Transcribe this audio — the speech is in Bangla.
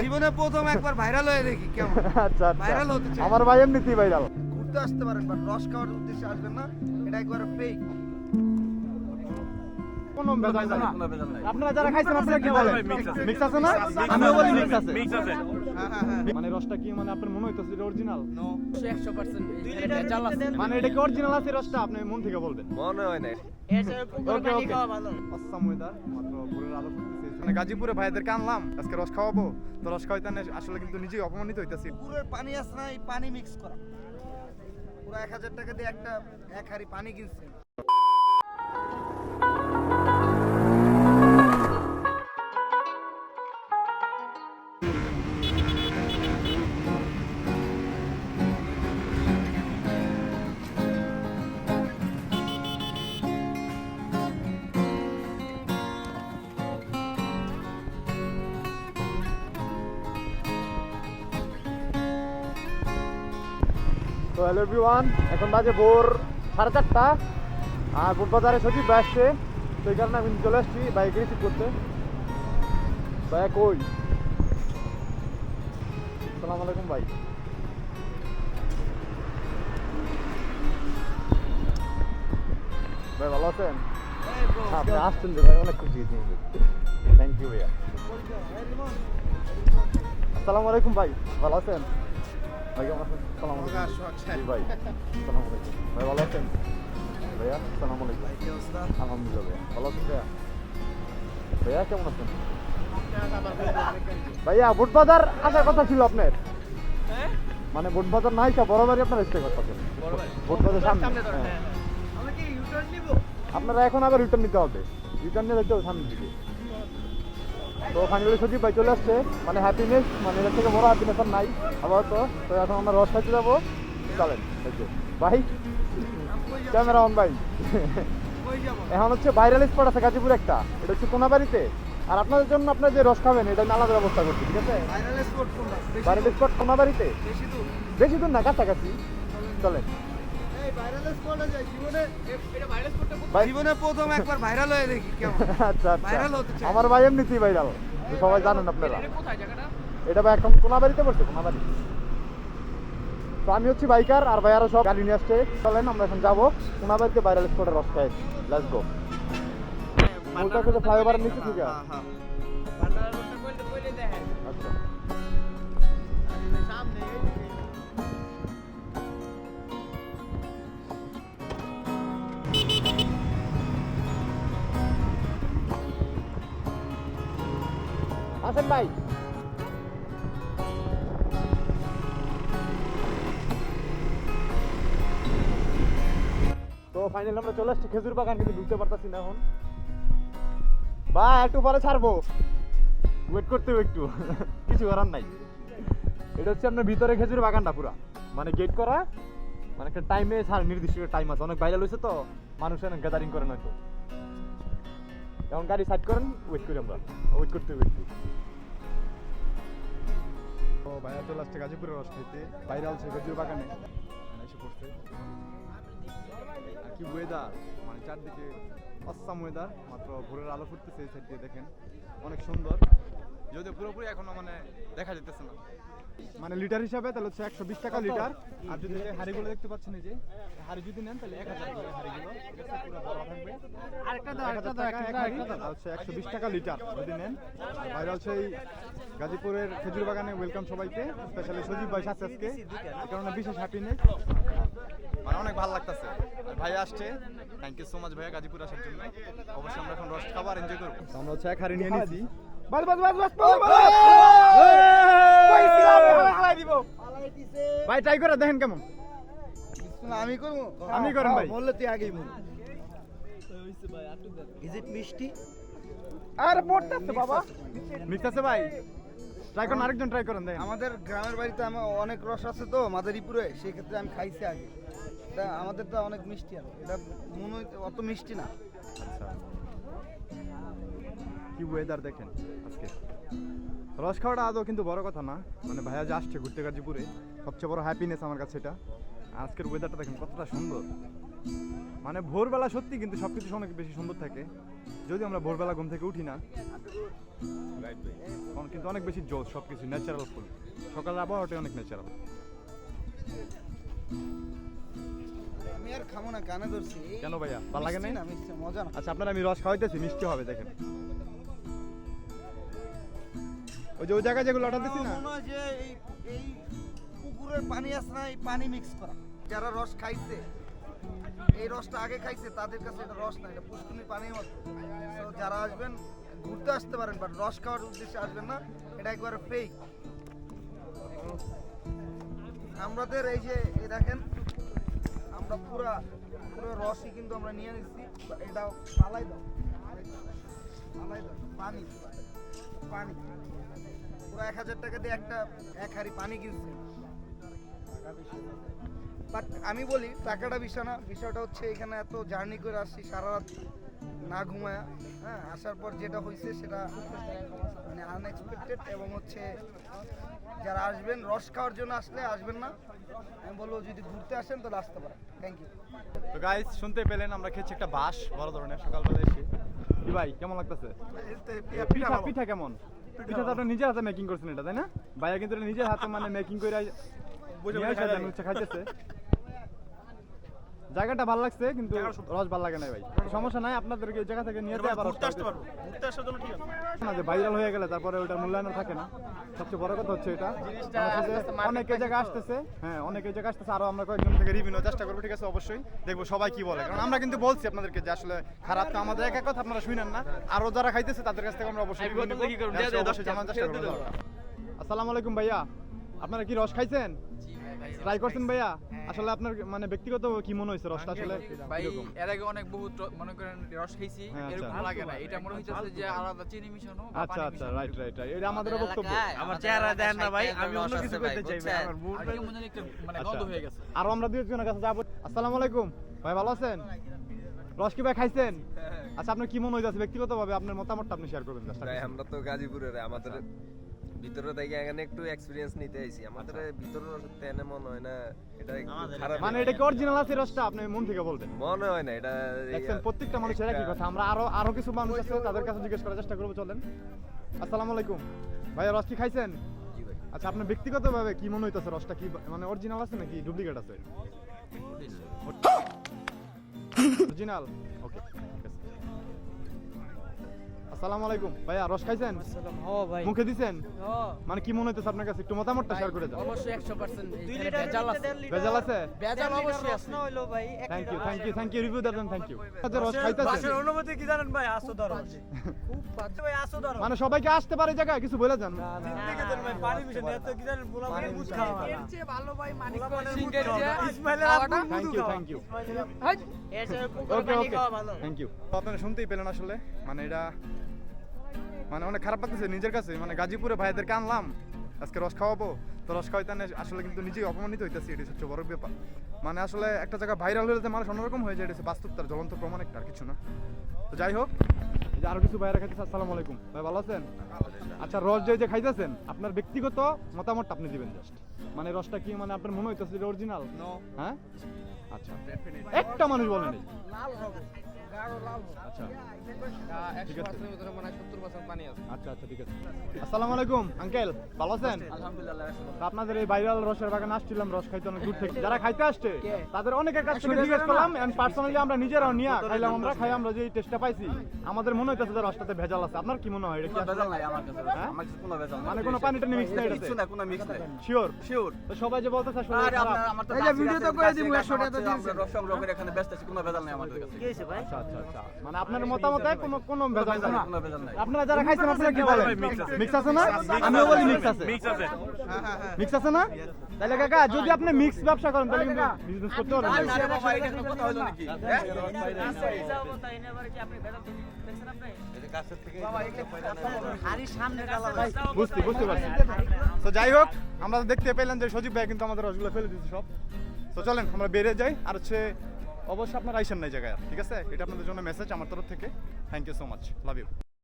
জীবনে প্রথম একবার ভাইরাল হয়ে দেখি কেমন? আচ্ছা হতে আচ্ছা চাই। আমার ভাই এমনিতেই ভাইরাল ঘুরতে আসতে পারেন বাট রস খাওয়ার উদ্দেশ্যে আসবেন না এটা একবার ফেক কোনো ভেজাল নাই? আপনারা যারা খাইছেন আপনারা কি বলেন? মিক্স আছে না? আমিও বলি মিক্স আছে। মিক্স আছে। হ্যাঁ হ্যাঁ হ্যাঁ। মানে রসটা কি মানে আপনার মনে হইতাছে এটা অরিজিনাল নো একশো পার্সেন্ট ভেজাল আছে মানে এটা কি অরিজিনাল আছে রসটা? আপনি মন থেকে বলবেন। মনে হয় না এছাড়া পুকুরে ওকে পানি খাওয়া ভালো। ওয়েদার মাত্র আলো মানে গাজীপুরে ভাইদেরকে আনলাম, আজকে রস খাওয়াবো। তো রস খাওয়াইতে আসলে কিন্তু নিজেই অপমানিত হইতাছি। পুকুরের পানি আছে না, এই পানি মিক্স করা। পুরো এক হাজার টাকা দিয়ে একটা এক হাড়ি পানি কিনছে। তো হ্যালো এভরিওয়ান এখন বাজে ভোর সাড়ে চারটা। আর বাজারে সচিব আসছে তো এই কারণে আমি চলে আসছি বাইকে রিসিভ করতে। ভাই কই? সালাম আলাইকুম ভাই। ভাই ভালো আছেন? আপনি আসছেন যে ভাই, অনেক খুশি থ্যাংক ইউ ভাইয়া। আসসালামু আলাইকুম ভাই, ভালো আছেন? ভাই কেমন আছেন সালাম আলাইকুম। ভাই সালাম আলাইকুম। ভাই ভালো আছেন? ভাইয়া সালাম আলাইকুম। আলহামদুলিল্লাহ ভাইয়া ভালো আছেন ভাইয়া? ভাইয়া কেমন আছেন? ভাইয়া বুট বাজার আসার কথা ছিল আপনার। মানে বুট বাজার নাই কা বড় বাড়ি আপনার এসে কথা বুট বাজার সামনে হ্যাঁ। নিব? আপনারা এখন আবার রিটার্ন নিতে হবে। রিটার্ন নিয়ে যেতে হবে সামনের দিকে তো ফাইনালি সচিব ভাই চলে আসছে। মানে হ্যাপিনেস মানে এর থেকে বড় হ্যাপিনেস আর নাই আবার তো এখন আমরা রস খাইতে যাব। চলেন ভাই ক্যামেরা অন ভাই। এখন হচ্ছে ভাইরাল স্পট আছে গাজীপুর একটা। এটা হচ্ছে কোনাবাড়িতে আর আপনাদের জন্য আপনার যে রস খাবেন এটা আমি আলাদা ব্যবস্থা করছি ঠিক আছে? ভাইরাল স্পট কোনাবাড়িতে বেশি দূর না কাছাকাছি। চলেন। জীবনে প্রথম একবার ভাইরাল হয়ে দেখি কেমন। আচ্ছা আচ্ছা। হতে আমার ভাই এমনিতেই ভাইরাল সবাই জানেন আপনারা। এটা ভাই এখন কোনাবাড়িতে পড়ছে কোনাবাড়ি। তো আমি হচ্ছি বাইকার আর ভাইয়ারা সব গাড়ি নিয়ে আসছে। চলেন আমরা এখন যাব কোনাবাড়িতে ভাইরাল স্পটে রস খাই লেটস গো ফ্লাইওভারের নিচে থেকে। হ্যাঁ আসেন ভাই তো ফাইনালি আমরা চলে আসছি খেজুর বাগান, কিন্তু ঢুকতে পারতাছি না এখন। ভাই একটু পরে ছাড়বো। ওয়েট করতে হবে একটু। কিছু করার নাই। এটা হচ্ছে আপনার ভিতরে খেজুর বাগানটা পুরা। মানে গেট করা মানে একটা টাইমে ছাড় নির্দিষ্ট টাইম আছে। অনেক বাইরে লইছে তো। মানুষ এনে গ্যাদারিং করে নয়তো এখন গাড়ি সাইড করেন ওয়েট করি আমরা। ওয়েট করতে হবে একটু। তো ভাইয়া চলে আসছে গাজীপুরের রস খাইতে বাইরে আছে খেজুর বাগানে এসে পড়ছে। আর কি ওয়েদার মানে চারদিকে অসাম ওয়েদার মাত্র ভোরের আলো ফুটতেছে এই সাইড দিয়ে দেখেন। অনেক সুন্দর। যদিও পুরোপুরি এখনও মানে দেখা যেতেছে না। মানে লিটার হিসাবে তাহলে হচ্ছে একশো বিশ টাকা লিটার আর যদি এই হাড়িগুলো দেখতে পাচ্ছেন এই যে হাড়ি যদি নেন তাহলে এক হাজার হাড়িগুলো হচ্ছে একশো বিশ টাকা লিটার যদি নেন বাইরে হচ্ছে এই গাজীপুরের খেজুর বাগানে ওয়েলকাম সবাইকে স্পেশালি সজীব ভাই সাথে আজকে এই কারণে বিশেষ হ্যাপিনেস মানে অনেক ভালো লাগতেছে ভাই আসছে থ্যাংক ইউ সো মাচ ভাইয়া গাজীপুর আসার জন্য অবশ্যই আমরা এখন রস খাবার এনজয় করব আমরা হচ্ছে এক হাড়ি নিয়ে নিয়েছি বাস বাস বাস বাস ভাই ট্রাই করে দেখেন কেমন। আমি করব? আমি করুন ভাই। বললে তুই আগেই বল। ইজ ইট মিষ্টি? আরে পড়তেছে বাবা। আছে ভাই। ট্রাই করুন আরেকজন ট্রাই করুন দেখেন। আমাদের গ্রামের বাড়িতে আমার অনেক রস আছে তো মাদারীপুরে সেই ক্ষেত্রে আমি খাইছি আগে। তা আমাদের তো অনেক মিষ্টি আর এটা মনে হয় অত মিষ্টি না। আচ্ছা। কি ওয়েদার দেখেন আজকে? রস খাওয়াটা আদৌ কিন্তু বড় কথা না। মানে ভাইয়া যে আসছে ঘুরতে গাজীপুরে সবচেয়ে বড় হ্যাপিনেস আমার কাছে এটা। আজকের ওয়েদারটা দেখেন কতটা সুন্দর। মানে ভোরবেলা সত্যি কিন্তু সব কিছু অনেক বেশি সুন্দর থাকে। যদি আমরা ভোরবেলা ঘুম থেকে উঠি না কিন্তু অনেক বেশি জোস সব কিছু ন্যাচারাল ফুল সকালের আবহাওয়াটা অনেক ন্যাচারাল আমি আর খাব না কানে ধরছি। কেন ভাইয়া? ভালো লাগে না। আচ্ছা আপনার আমি রস খাওয়াইতেছি মিষ্টি হবে দেখেন। ওই যে ওই জায়গায় যেগুলো অর্ডার দিচ্ছি না? মনে হয় যে এই এই পুকুরের পানি আছে না, এই পানি মিক্স করা। যারা রস খাইছে, এই রসটা আগে খাইছে, তাদের কাছে এটা রস না, এটা পুষ্কুনির পানির মতো। যারা আসবেন, ঘুরতে আসতে পারেন বাট রস খাওয়ার উদ্দেশ্যে আসবেন না, এটা একবারে ফেক আমাদের এই যে, এই দেখেন, আমরা পুরা পুরো রসই কিন্তু আমরা নিয়ে নিচ্ছি এটা পালাই দাও। পালাই দাও, পানি। পানি। পুরো এক হাজার টাকা দিয়ে একটা এক হাড়ি পানি কিনছে। বাট আমি বলি টাকাটা বিষয় না বিষয়টা হচ্ছে এখানে এত জার্নি করে আসছি সারা রাত না ঘুমায়া হ্যাঁ আসার পর যেটা হয়েছে সেটা মানে আনএক্সপেক্টেড এবং হচ্ছে যারা আসবেন রস খাওয়ার জন্য আসলে আসবেন না। আমি বলব যদি ঘুরতে আসেন তাহলে আসতে পারেন। থ্যাংক ইউ তো গাইস শুনতে পেলেন আমরা খেয়েছি একটা বাস বড় ধরনের সকালবেলা এসে। ভাই কেমন লাগতেছে? পিঠা পিঠা কেমন? পিঠা তো আপনি নিজের হাতে মেকিং করছেন এটা তাই না? ভাইয়া কিন্তু এটা নিজের হাতে মানে মেকিং করে বুঝে খাইতেছে। জায়গাটা ভালো লাগছে কিন্তু রস ভালো লাগে না ভাই। সমস্যা নাই আপনাদেরকে এই জায়গা থেকে নিয়ে যেতে আবার আসতে পারব। ঘুরতে আসার জন্য ঠিক আছে। না যে ভাইরাল হয়ে গেলে তারপরে ওটা মূল্যায়ন থাকে না। সবচেয়ে বড় কথা হচ্ছে এটা। অনেকে জায়গা আসতেছে হ্যাঁ অনেকে জায়গা আসতেছে আরও আমরা কয়েকজন থেকে রিভিউ নেওয়ার চেষ্টা করব ঠিক আছে? অবশ্যই দেখব সবাই কি বলে। কারণ আমরা কিন্তু বলছি আপনাদেরকে যে আসলে খারাপ তো আমাদের এক এক কথা আপনারা শুনেন না। আরও যারা খাইতেছে তাদের কাছ থেকে আমরা অবশ্যই জানার চেষ্টা করব। আসসালামু আলাইকুম ভাইয়া আপনারা কি রস খাইছেন? ট্রাই করছেন ভাইয়া? আসলে আপনার মানে ব্যক্তিগত কি মনে হয়েছে রসটা আসলে? ভাই এর আগে অনেক বহুত মনে করেন রস খাইছি হ্যাঁ, এরকম আচ্ছা। লাগে না। এটা মনে হচ্ছে যে আলাদা চিনি মিশানো আচ্ছা আচ্ছা রাইট রাইট রাইট এটা আমাদেরও বক্তব্য। আমার চেহারা দেন না ভাই আমি অন্য কিছু করতে চাই ভাই আমার মুড আর কেমন একটা মানে আচ্ছা। গন্ধ হয়ে গেছে। আরও আমরা দুই একজনের কাছে যাব। আসসালামু আলাইকুম। ভাই ভালো আছেন? রস কি ভাই খাইছেন? আচ্ছা আপনার কি মনে হইতাছে ব্যক্তিগতভাবে? আপনার মতামতটা আপনি শেয়ার করবেন। আমরা তো গাজীপুরের আমাদের ভিতরে থেকে এখানে একটু এক্সপিরিয়েন্স নিতে আইছি। আমাদের ভিতরে তেনে মনে হয় না এটা খারাপ মানে এটা কি অরিজিনাল আছে রসটা? আপনি মন থেকে বলবেন। মনে হয় না এটা দেখছেন প্রত্যেকটা মানুষের একই কথা। আমরা আরও আরও কিছু মানুষ আছে তাদের কাছে জিজ্ঞেস করার চেষ্টা করব চলেন। আসসালামু আলাইকুম। ভাইয়া রস কি খাইছেন? আচ্ছা আপনার ব্যক্তিগতভাবে কি মনে হইতাছে রসটা কি মানে অরিজিনাল আছে নাকি ডুপ্লিকেট আছে? অরিজিনাল ওকে আসসালামু আলাইকুম। ভাইয়া রস খাইছেন? ভাই। মুখে দিছেন? মানে কি মনে হইতেছে আপনার কাছে? একটু মতামতটা শেয়ার করে দেন। অবশ্যই 100% ভেজাল আছে। ভেজাল আছে? ভেজাল অবশ্যই আছে। Thank you thank you thank you review then thank you আচ্ছা রস খাইতেছেন? বাসের অনুমতি কি জানেন ভাই? আসো ধরো খুব বাজে। ভাই আসো ধরো। মানে সবাইকে আসতে পারে জায়গায় কিছু বলে যান। দেন ভাই পানি মিশে নিয়ে কি জানেন পোলা মানে খাওয়া। এর চেয়ে ভালো ভাই মানিক মানে thank you thank you okay okay thank you আপনারা শুনতেই পেলেন আসলে মানে এটা মানে অনেক খারাপ লাগতেছে নিজের কাছে মানে গাজীপুরে ভাইদেরকে আনলাম আজকে রস খাওয়াবো তো রস খাওয়াইতে আসলে কিন্তু নিজেই অপমানিত হইতেছি এটি হচ্ছে বড় ব্যাপার। মানে আসলে একটা জায়গা ভাইরাল হয়ে যেতে মানুষ অন্যরকম হয়ে যায় এটা হচ্ছে বাস্তব তার জ্বলন্ত প্রমাণ একটা আর কিছু না। তো যাই হোক যে আরও কিছু ভাইরা খাইতেছে আসসালামু আলাইকুম। ভাই ভালো আছেন? আচ্ছা রস যে যে খাইতেছেন আপনার ব্যক্তিগত মতামতটা আপনি দিবেন জাস্ট মানে রসটা কি মানে আপনার মনে হইতেছে যে অরিজিনাল হ্যাঁ? আচ্ছা। একটা মানুষ বলেন। লাল হবে। আচ্ছা। ঠিক আছে। 100% ভিতরে 70% পানি আছে আচ্ছা আচ্ছা ঠিক আছে। আসসালামু আলাইকুম আঙ্কেল ভালো আছেন? আলহামদুলিল্লাহ আপনাদের এই ভাইরাল রসের বাগানে আসছিলাম রস খাইতে অনেক দূর থেকে। যারা খাইতে আসছে তাদের অনেকের কাছ থেকে জিজ্ঞেস করলাম এন্ড পার্সোনালি আমরা নিজেরাও নিয়ে খাইলাম আমরা খাই আমরা যে টেস্টটা পাইছি। আমাদের মনে হইতেছে যে রসটাতে ভেজাল আছে। আপনার কি মনে হয় এটা কি ভেজাল নাই আমার কাছে হ্যাঁ? আমার কাছে কোনো ভেজাল নাই। মানে কোনো পানিটা মিক্স নাই কিছু না কোনো মিক্স নাই। শিওর শিওর তো সবাই যে বলতেছে আসলে আরে আপনার আমার তো এই যে ভিডিও তো করে দিমু, 100 টাকা তো দিয়েছে। রস সংগ্রহ করে এখানে ব্যস্ত আছি কোনো ভেজাল নাই আমাদের কাছে। আচ্ছা আচ্ছা। মানে আপনার মতামতে কোনো কোনো ভেজাল না আপনারা যারা খাইছেন আপনারা কি বলেন? মিক্স আছে। না? আমিও বলি মিক্স আছে। মিক্স আছে। মিক্স আছে না? তাহলে কাকা যদি আপনি মিক্স ব্যবসা করেন তাহলে কিন্তু বিজনেস করতে পারবেন আরে না রে বাবা এটা কোনো কথা হলো নাকি? হ্যাঁ? বুঝতে বুঝতে পারছি। তো যাই হোক আমরা তো দেখতে পেলাম যে সজীব ভাই কিন্তু আমাদের রসগুলো ফেলে দিচ্ছে সব। তো চলেন আমরা বেড়ে যাই। আর হচ্ছে অবশ্যই আপনারা আইসেন নাই জায়গায়। ঠিক আছে? এটা আপনাদের জন্য মেসেজ আমার তরফ থেকে। Thank you so much love you